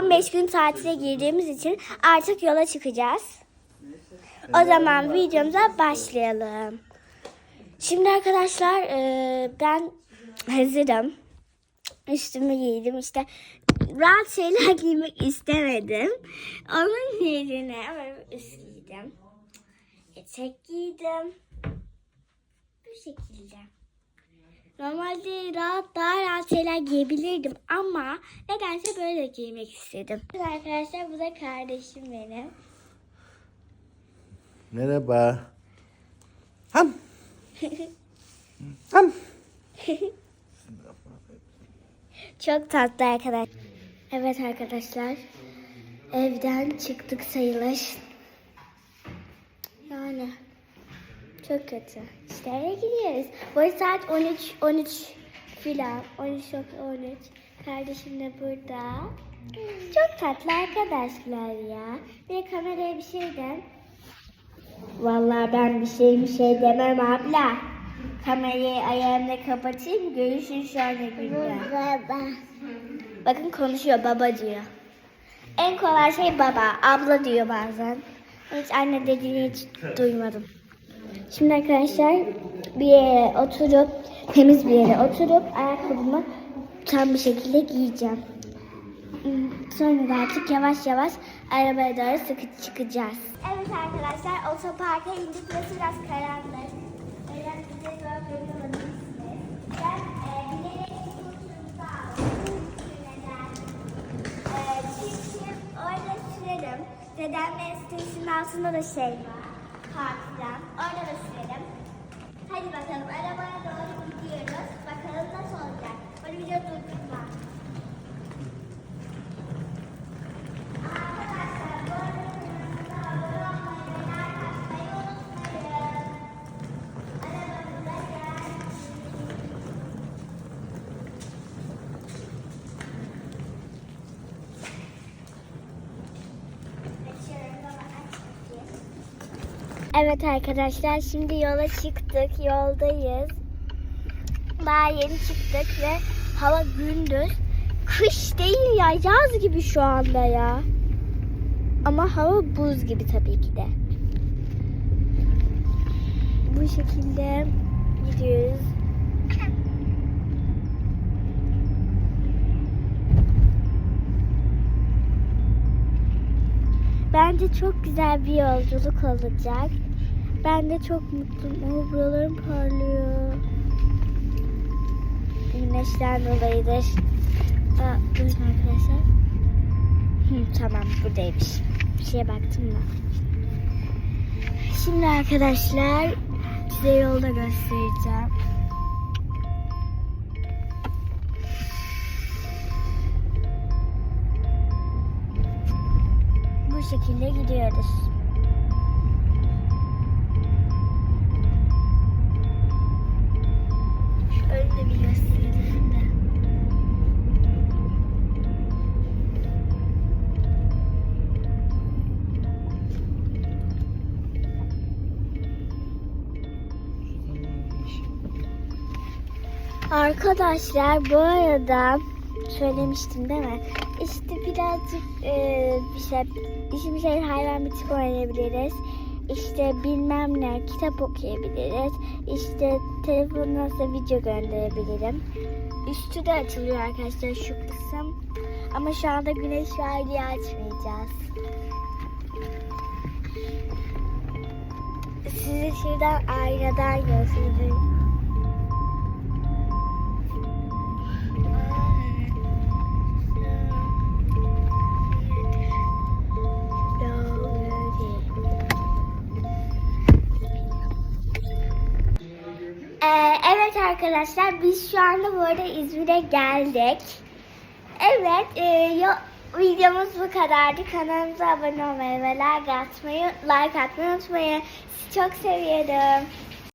15 gün tatile girdiğimiz için artık yola çıkacağız. O zaman videomuza başlayalım. Şimdi arkadaşlar e, ben hazırım. Üstümü giydim işte rahat şeyler giymek istemedim. Onun yerine böyle üst giydim. Etek giydim. Bu şekilde. Normalde rahat daha rahat şeyler giyebilirdim ama nedense böyle giymek istedim. Arkadaşlar bu da kardeşim benim. Merhaba. Ham. Ham. Çok tatlı arkadaş. Evet arkadaşlar. Evden çıktık sayılır. Yani çok kötü. İşte eve gidiyoruz. Bu arada saat 13 13 filan. 13 yok 13. Kardeşim de burada. Çok tatlı arkadaşlar ya. Bir kameraya bir şey de. Vallahi ben bir şey bir şey demem abla. Kamerayı ayağımla kapatayım. Görüşün sonra günler. Baba. Bakın konuşuyor baba diyor. En kolay şey baba. Abla diyor bazen. Hiç anne dediğini hiç duymadım. Şimdi arkadaşlar bir yere oturup temiz bir yere oturup ayakkabımı tam bir şekilde giyeceğim. Sonra da artık yavaş yavaş arabaya doğru sıkı çıkacağız. Evet arkadaşlar otoparka indik burası biraz karanlık. Öyle bize görünemedim. Ben e, bilerek turumuzu aldım. Neden? E, çünkü orada sürerim. Dedemle sitesinin altında da şey var. Partilen. Orada da sürerim. Evet arkadaşlar şimdi yola çıktık. Yoldayız. Daha yeni çıktık ve hava gündüz. Kış değil ya yaz gibi şu anda ya. Ama hava buz gibi tabii ki de. Bu şekilde gidiyoruz. Bence çok güzel bir yolculuk olacak. Ben de çok mutluyum. Oh, buralarım parlıyor. Güneşten dolayıdır. Aa, buyurun arkadaşlar. Hı, tamam buradaymış. Bir şeye baktım da. Şimdi arkadaşlar size yolda göstereceğim. Şekilde gidiyoruz. Şu önde bir göstereyim. Arkadaşlar bu arada söylemiştim değil mi? İşte birazcık e, bir şey, bir şey hayvan bitip oynayabiliriz. İşte bilmem ne kitap okuyabiliriz. İşte telefondan size video gönderebilirim. Üstü de açılıyor arkadaşlar şu kısım. Ama şu anda güneş var diye açmayacağız. Sizi şuradan aynadan göstereyim. Arkadaşlar biz şu anda bu arada İzmir'e geldik. Evet e, yo- videomuz bu kadardı. Kanalımıza abone olmayı ve like atmayı, like atmayı unutmayın. Sizi çok seviyorum.